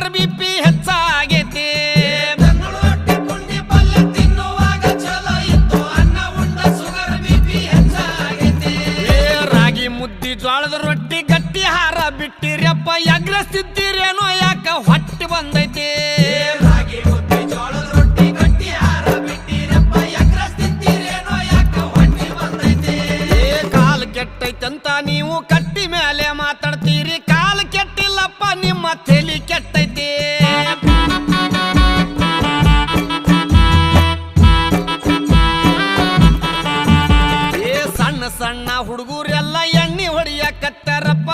Sugar B P ಹೆಚ್ಚಾಗೈತಿ. ರಾಗಿ ಮುದ್ದಿ ಜ್ವಾಳದ ರೊಟ್ಟಿ ಗಟ್ಟಿ ಹಾರ ಬಿಟ್ಟಿರಪ್ಪ ಎಗ್ರಸ್ತಿದ್ದೀರೇನೋ ಯಾಕ ಹೊಟ್ಟೆ ಬಂದೈತಿ. ಕೆಟ್ಟೈತಂತ ನೀವು ಕಟ್ಟಿ ಮೇಲೆ ಸಣ್ಣ ಹುಡುಗರೆಲ್ಲ ಎಣ್ಣೆ ಹೊಡಿಯಕತ್ತಾರಪ್ಪ